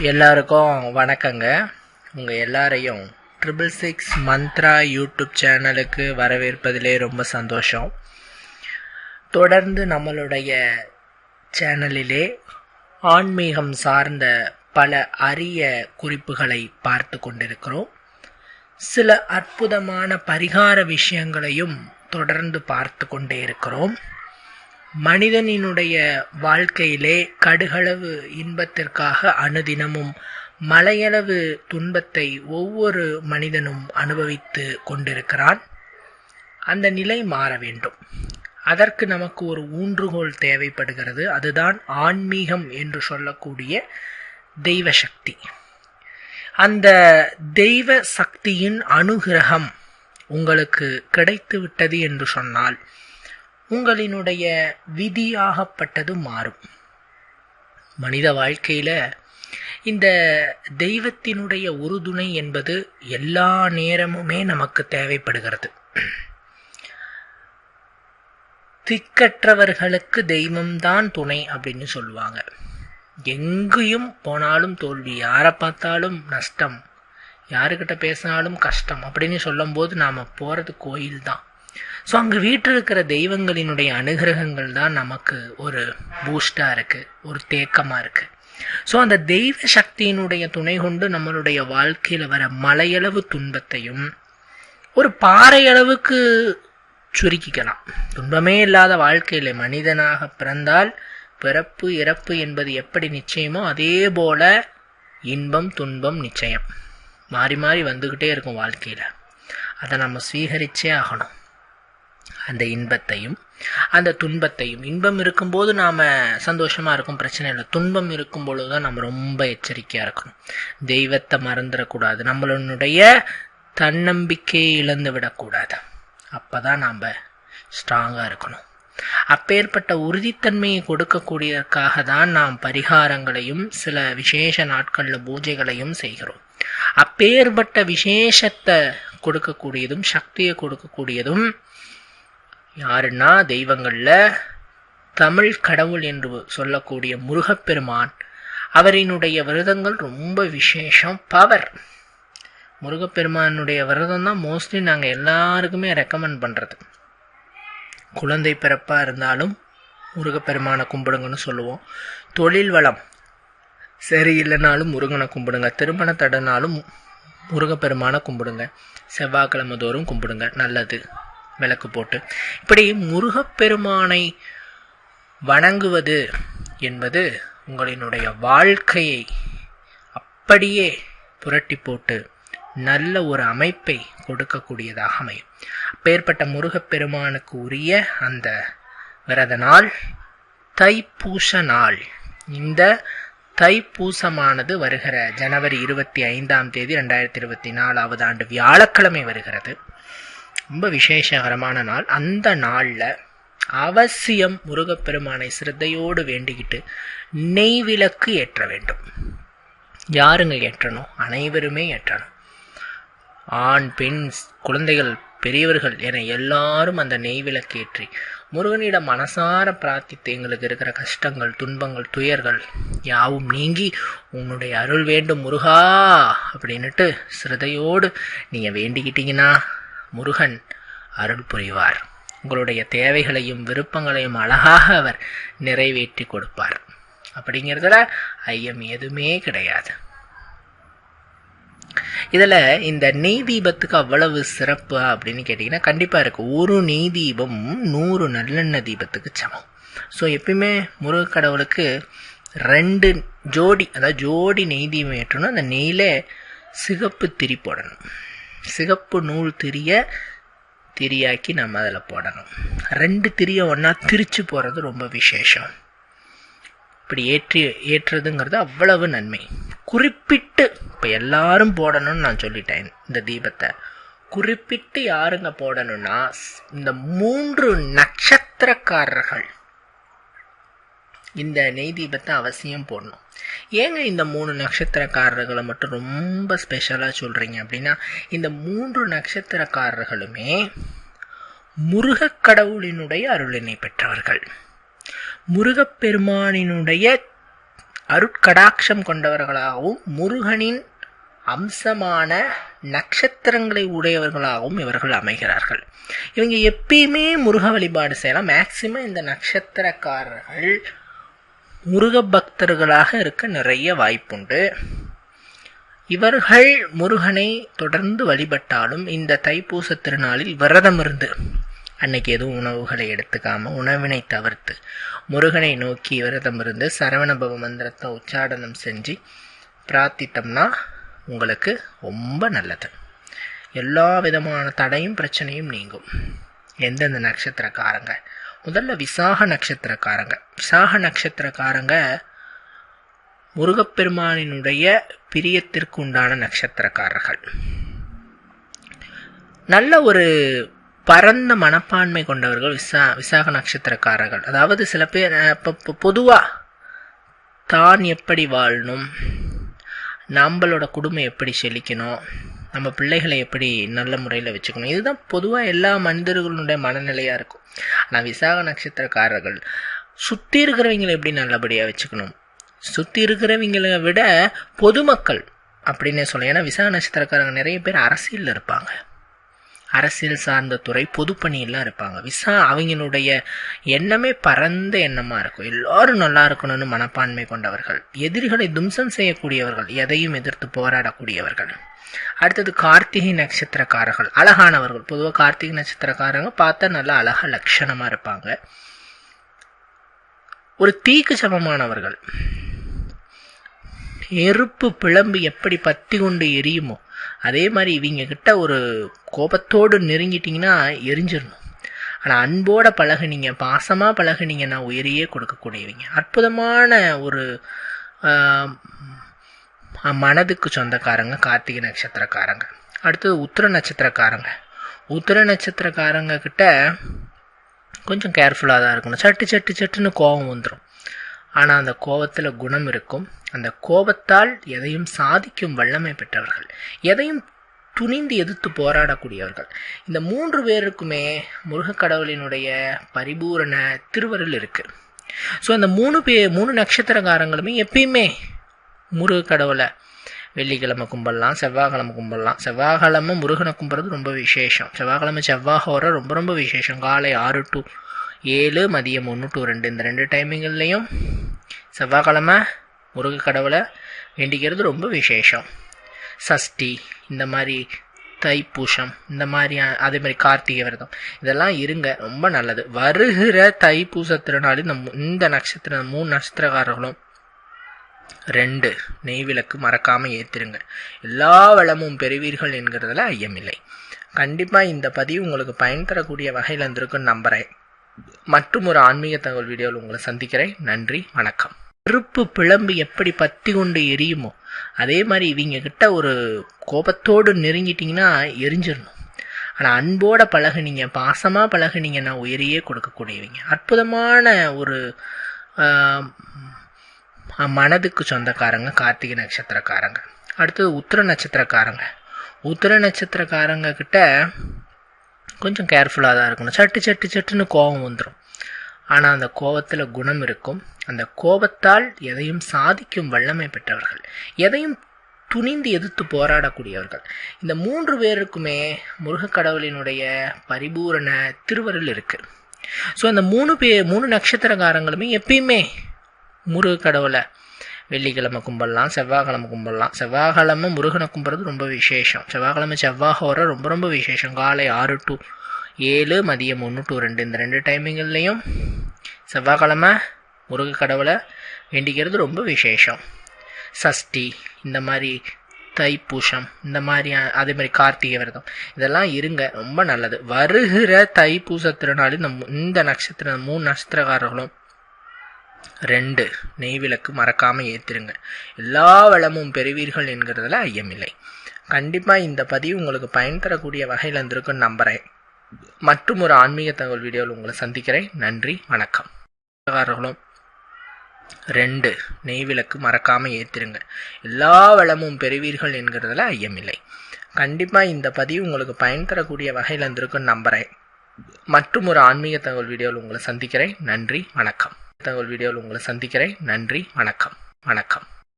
எல்லாருக்கும் வணக்கங்க. உங்கள் எல்லாரையும் ட்ரிபிள் சிக்ஸ் மந்த்ரா யூடியூப் சேனலுக்கு வரவேற்பதிலே ரொம்ப சந்தோஷம். தொடர்ந்து நம்மளுடைய சேனலிலே ஆன்மீகம் சார்ந்த பல அரிய குறிப்புகளை பார்த்து கொண்டிருக்கிறோம். சில அற்புதமான பரிகார விஷயங்களையும் தொடர்ந்து பார்த்து கொண்டே இருக்கிறோம். மனிதனினுடைய வாழ்க்கையிலே கடுகளவு இன்பத்திற்காக அனுதினமும் மலையளவு துன்பத்தை ஒவ்வொரு மனிதனும் அனுபவித்து கொண்டிருக்கிறான். அந்த நிலை மாற வேண்டும். அதற்கு நமக்கு ஒரு ஊன்றுகோல் தேவைப்படுகிறது. அதுதான் ஆன்மீகம் என்று சொல்லக்கூடிய தெய்வ சக்தி அந்த தெய்வ சக்தியின் அனுகிரகம் உங்களுக்கு கிடைத்து விட்டது என்று சொன்னால் உங்களினுடைய விதியாகப்பட்டது மாறும். மனித வாழ்க்கையில் இந்த தெய்வத்தினுடைய உறுதுணை என்பது எல்லா நேரமுமே நமக்கு தேவைப்படுகிறது. திக்கற்றவர்களுக்கு தெய்வம்தான் துணை அப்படின்னு சொல்லுவாங்க. எங்கேயும் போனாலும் தோல்வி யாரை பார்த்தாலும் நஷ்டம் யாருக்கிட்ட பேசினாலும் கஷ்டம் அப்படின்னு சொல்லும்போது நாம் போகிறது கோயில் தான் ஸோ அங்கே வீட்டில் இருக்கிற தெய்வங்களினுடைய அனுகிரகங்கள் தான் நமக்கு ஒரு பூஸ்டாக இருக்குது ஒரு தேக்கமாக இருக்குது ஸோ அந்த தெய்வ சக்தியினுடைய துணை கொண்டு நம்மளுடைய வாழ்க்கையில் வர மலையளவு துன்பத்தையும் ஒரு பாறையளவுக்கு சுருக்கிக்கலாம். துன்பமே இல்லாத வாழ்க்கையில் மனிதனாக பிறந்தால் பிறப்பு இறப்பு என்பது எப்படி நிச்சயமோ அதே போல இன்பம் துன்பம் நிச்சயம். மாறி மாறி வந்துக்கிட்டே இருக்கும் வாழ்க்கையில். அதை நம்ம ஸ்வீகரிச்சே ஆகணும். அந்த இன்பத்தையும் அந்த துன்பத்தையும். இன்பம் இருக்கும்போது நாம் சந்தோஷமாக இருக்கும் பிரச்சனை இல்லை. துன்பம் இருக்கும் பொழுது தான் நம்ம ரொம்ப எச்சரிக்கையாக இருக்கணும். தெய்வத்தை மறந்துடக்கூடாது. நம்மளுடைய தன்னம்பிக்கையை இழந்து விடக்கூடாது. அப்போ தான் நாம் ஸ்ட்ராங்காக இருக்கணும். அப்பேற்பட்ட உறுதித்தன்மையை கொடுக்கக்கூடியதற்காக தான் நாம் பரிகாரங்களையும் சில விசேஷ நாட்களில் பூஜைகளையும் செய்கிறோம். அப்பேற்பட்ட விசேஷத்தை கொடுக்கக்கூடியதும் சக்தியை கொடுக்கக்கூடியதும் யாருன்னா தெய்வங்களில் தமிழ் கடவுள் என்று சொல்லக்கூடிய முருகப்பெருமான். அவரினுடைய விரதங்கள் ரொம்ப விசேஷம். பவர். முருகப்பெருமானுடைய விரதம் தான் மோஸ்ட்லி நாங்கள் எல்லாருக்குமே ரெக்கமெண்ட் பண்ணுறது குழந்தை பிறப்பாக இருந்தாலும் முருகப்பெருமானை கும்பிடுங்கன்னு சொல்லுவோம். தொழில் வளம். சரி இல்லைனாலும் முருகனை கும்பிடுங்க. திருமண தடனாலும் முருகப்பெருமானை கும்பிடுங்க. செவ்வாய்க்கிழமை தோறும் கும்பிடுங்க. நல்லது. விளக்கு போட்டு. இப்படி முருகப்பெருமானை வணங்குவது என்பது உங்களினுடைய வாழ்க்கையை அப்படியே புரட்டி போட்டு நல்ல ஒரு அமைப்பை கொடுக்கக்கூடியதாக அமையும். அப்பேற்பட்ட முருகப்பெருமானுக்கு உரிய அந்த விரத நாள் தைப்பூச நாள். இந்த தைப்பூசமானது வருகிற ஜனவரி இருபத்தி ஐந்தாம் தேதி ரெண்டாயிரத்தி இருபத்தி நாலாவது ஆண்டு வியாழக்கிழமை வருகிறது. ரொம்ப விசேஷகரமான நாள். அந்த நாளில் அவசியம் முருகப்பெருமானை சிரத்தையோடு வேண்டிக்கிட்டு நெய் விளக்கு ஏற்ற வேண்டும். யாருங்க ஏற்றணும்? அனைவருமே ஏற்றணும். ஆண் பெண் குழந்தைகள் பெரியவர்கள் என எல்லாரும் அந்த நெய் விளக்கேற்றி முருகனிடம் மனசார பிரார்த்தித்து எங்களுக்கு இருக்கிற கஷ்டங்கள் துன்பங்கள் துயர்கள் யாவும் நீங்கி உன்னுடைய அருள் வேண்டும் முருகா அப்படின்னுட்டு சிரதையோடு நீங்கள் வேண்டிக்கிட்டீங்கன்னா முருகன் அருள் புரிவார். உங்களுடைய தேவைகளையும் விருப்பங்களையும் அழகாக அவர் நிறைவேற்றி கொடுப்பார். அப்படிங்கிறதுல ஐயம் எதுவுமே கிடையாது. இதில் இந்த நெய் தீபத்துக்கு அவ்வளவு சிறப்பு அப்படின்னு கேட்டிங்கன்னா கண்டிப்பாக இருக்குது ஒரு நெய் தீபம் நூறு நல்லெண்ணெய் தீபத்துக்கு சமம். ஸோ எப்பயுமே முருகக்கடவுளுக்கு ரெண்டு ஜோடி அதாவது ஜோடி நெய் தீபம் ஏற்றணும். அந்த நெய்யில் சிகப்பு திரி போடணும். சிகப்பு நூல் திரிய திரியாக்கி நம்ம அதில் போடணும். ரெண்டு திரியை ஒன்றா திரித்து போகிறது ரொம்ப விசேஷம். இப்படி ஏற்றி ஏற்றுறதுங்கிறது அவ்வளவு நன்மை. குறிப்பிட்டு இப்போ எல்லாரும் போடணும்னு நான் சொல்லிட்டேன் இந்த தீபத்தை. குறிப்பிட்டு யாருங்க போடணும்னா இந்த மூன்று நட்சத்திரக்காரர்கள். இந்த நெய் தீபத்தை அவசியம் போடணும். ஏங்க இந்த மூணு நட்சத்திரக்காரர்களை மட்டும் ரொம்ப ஸ்பெஷலாக சொல்கிறீங்க அப்படின்னா இந்த மூன்று நட்சத்திரக்காரர்களுமே முருகக் கடவுளினுடைய அருளினை பெற்றவர்கள். முருகப்பெருமானினுடைய அருட்கடாட்சம் கொண்டவர்களாகவும் முருகனின் அம்சமான நட்சத்திரங்களை உடையவர்களாகவும் இவர்கள் அமைகிறார்கள். இவங்க எப்பயுமே முருக வழிபாடு செய்யலாம். மேக்சிமம் இந்த நட்சத்திரக்காரர்கள் முருக பக்தர்களாக இருக்க நிறைய வாய்ப்புண்டு. இவர்கள் முருகனை தொடர்ந்து வழிபட்டாலும் இந்த தைப்பூச திருநாளில் விரதம் இருந்து அன்னைக்கு எதுவும் உணவுகளை எடுத்துக்காம உணவினை தவிர்த்து முருகனை நோக்கி விரதம் இருந்து சரவணபவ மந்திரத்தை உச்சாடனம் செஞ்சு பிரார்த்தித்தோம்னா உங்களுக்கு ரொம்ப நல்லது. எல்லா விதமான தடையும் பிரச்சனையும் நீங்கும். எந்தெந்த நட்சத்திரக்காரங்க முதல்ல விசாக நட்சத்திரக்காரங்க. விசாக நட்சத்திரக்காரங்க முருகப்பெருமானினுடைய பிரியத்திற்கு உண்டான நட்சத்திரக்காரர்கள். நல்ல ஒரு பரந்த மனப்பான்மை கொண்டவர்கள் விசா விசாக நட்சத்திரக்காரர்கள். அதாவது சில பேர் இப்போ பொதுவாக தான் எப்படி வாழணும் நம்மளோட குடும்பம் எப்படி செழிக்கணும் நம்ம பிள்ளைகளை எப்படி நல்ல முறையில் வச்சுக்கணும். இதுதான் பொதுவாக எல்லா மனிதர்களுடைய மனநிலையாக இருக்கும். ஆனால் விசாக நட்சத்திரக்காரர்கள் சுற்றி இருக்கிறவங்களை எப்படி நல்லபடியாக வச்சுக்கணும்? சுற்றி இருக்கிறவங்களை விட பொதுமக்கள் அப்படின்னே சொல்லலாம் ஏன்னா விசாக நட்சத்திரக்காரங்க நிறைய பேர் அரசியலில் இருப்பாங்க. அரசியல் சார்ந்த துறை பொதுப்பணியெல்லாம் இருப்பாங்க. விசா அவங்களுடைய எண்ணமே பரந்த எண்ணமாக இருக்கும். எல்லாரும் நல்லா இருக்கணும்னு மனப்பான்மை கொண்டவர்கள் எதிரிகளை தும்சம் செய்யக்கூடியவர்கள் எதையும் எதிர்த்து போராடக்கூடியவர்கள். அடுத்தது கார்த்திகை நட்சத்திரக்காரர்கள் அழகானவர்கள். பொதுவாக கார்த்திகை நட்சத்திரக்காரங்க பார்த்தா நல்லா அழகா லட்சணமாக இருப்பாங்க. ஒரு தீக்கு சமமானவர்கள். நெருப்பு பிளம்பு எப்படி பற்றி கொண்டு எரியுமோ அதே மாதிரி இவங்க கிட்ட ஒரு கோபத்தோடு நெருங்கிட்டிங்கன்னா எரிஞ்சிடணும். ஆனால் அன்போட பழகுனீங்க பாசமாக பழகுனீங்கன்னா உயிரையே கொடுக்கக்கூடியவங்க. அற்புதமான ஒரு மனதுக்கு சொந்தக்காரங்க கார்த்திகை நட்சத்திரக்காரங்க. அடுத்தது உத்திர நட்சத்திரக்காரங்க. உத்திர நட்சத்திரக்காரங்க கிட்ட கொஞ்சம் கேர்ஃபுல்லாக தான் இருக்கணும். சட்டு சட்டு சட்டுன்னு கோபம் வந்துடும் ஆனால் அந்த கோபத்தில் குணம் இருக்கும். அந்த கோபத்தால் எதையும் சாதிக்கும் வல்லமை பெற்றவர்கள். எதையும் துணிந்து எதிர்த்து போராடக்கூடியவர்கள். இந்த மூன்று பேருக்குமே முருகக்கடவுளினுடைய பரிபூரண திருவருள் இருக்குது ஸோ அந்த மூணு பே மூணு நட்சத்திரக்காரங்களுமே எப்பயுமே முருகக்கடவுளை வெள்ளிக்கிழமை கும்பிடலாம் செவ்வாய்க்கிழமை கும்பிடலாம். செவ்வாய்க்கிழமை முருகனை கும்பிட்றது ரொம்ப விசேஷம். செவ்வாய்க்கிழமை செவ்வாய் ரொம்ப ரொம்ப விசேஷம். காலை ஆறு டு ஏழு மதியம் ஒன்று டு ரெண்டு. இந்த ரெண்டு டைமிங்லேயும் செவ்வாய்க்கிழமை முருக கடவுளை வேண்டிக்கிறது ரொம்ப விசேஷம். சஷ்டி இந்த மாதிரி தைப்பூசம் இந்த மாதிரி அதே மாதிரி கார்த்திகை விரதம் இதெல்லாம் இருங்க ரொம்ப நல்லது. வருகிற தைப்பூச திருநாள் இந்த இந்த நட்சத்திரம் மூணு நட்சத்திரக்காரர்களும் ரெண்டு நெய்விளக்கு மறக்காம ஏத்திருங்க. எல்லா வளமும் பெறுவீர்கள் என்கிறதுல ஐயமில்லை. கண்டிப்பா இந்த பதிவு உங்களுக்கு பயன் தரக்கூடிய வகையில் இருந்திருக்குன்னு நம்புறேன். மற்றும் ஒரு ஆன்மீக தகவல் வீடியோவில் உங்களை சந்திக்கிறேன். நன்றி வணக்கம். நெருப்பு பிளம்பு எப்படி பத்தி கொண்டு எரியுமோ அதே மாதிரி இவங்க கிட்ட ஒரு கோபத்தோடு நெருங்கிட்டிங்கன்னா எரிஞ்சிடணும். ஆனால் அன்போட பழகுனீங்க பாசமாக பழகுனீங்கன்னா உயிரையே கொடுக்கக்கூடியவங்க. அற்புதமான ஒரு மனதுக்கு சொந்தக்காரங்க கார்த்திகை நட்சத்திரக்காரங்க. அடுத்தது உத்திர நட்சத்திரக்காரங்க. உத்திர நட்சத்திரக்காரங்க கிட்ட கொஞ்சம் கேர்ஃபுல்லாக தான் இருக்கணும். சட்டு சட்டு சட்டுன்னு கோபம் வந்துடும் ஆனால் அந்த கோபத்தில் குணம் இருக்கும். அந்த கோபத்தால் எதையும் சாதிக்கும் வல்லமை பெற்றவர்கள். எதையும் துணிந்து எதிர்த்து போராடக்கூடியவர்கள். இந்த மூன்று பேருக்குமே முருகக்கடவுளினுடைய பரிபூரண திருவருள் இருக்குது ஸோ அந்த மூணு பே மூணு நட்சத்திரக்காரங்களுமே எப்பயுமே முருகக்கடவுளை வெள்ளிக்கிழமை கும்பிடலாம் செவ்வாய்க்கிழமை கும்பிடலாம். செவ்வாய்க்கிழமை முருகனை கும்பிட்றது ரொம்ப விசேஷம். செவ்வாய்க்கிழமை செவ்வாய் ரொம்ப ரொம்ப விசேஷம். காலை ஆறு டு ஏழு மதியம் ஒன்று டு ரெண்டு. இந்த ரெண்டு டைமிங்லேயும் செவ்வாய்க்கிழமை முருக கடவுளை வேண்டிக்கிறது ரொம்ப விசேஷம். சஷ்டி இந்த மாதிரி தைப்பூசம் இந்த மாதிரி அதே மாதிரி கார்த்திகை விரதம். இதெல்லாம் இருங்க ரொம்ப நல்லது. வருகிற தைப்பூச திருநாள் இந்த இந்த நட்சத்திரம் மூணு நட்சத்திரக்காரர்களும் ரெண்டு நெய்விளக்கு மறக்காமல் ஏத்திருங்க. எல்லா வளமும் பெறுவீர்கள் என்கிறதுல ஐயமில்லை. கண்டிப்பாக இந்த பதிவு உங்களுக்கு பயன் தரக்கூடிய வகையில் இருந்திருக்குன்னு நம்புகிறேன் மற்றும் ஒரு ஆன்மீக தகவல் வீடியோவில் உங்களை சந்திக்கிறேன். நன்றி வணக்கம். ரெண்டு நெய் விளக்கு மறக்காமல் ஏற்றிருங்க எல்லா வளமும் பெறுவீர்கள் என்கிறதுல ஐயமில்லை. கண்டிப்பாக இந்த பதிவு உங்களுக்கு பயன் தரக்கூடிய வகையில் இருந்திருக்குன்னு நம்புகிறேன் மற்றும் ஒரு ஆன்மீக தகவல் வீடியோவில் உங்களை சந்திக்கிறேன். நன்றி வணக்கம். தகவல் வீடியோவில் உங்களை சந்திக்கிறேன். நன்றி வணக்கம். வணக்கம்.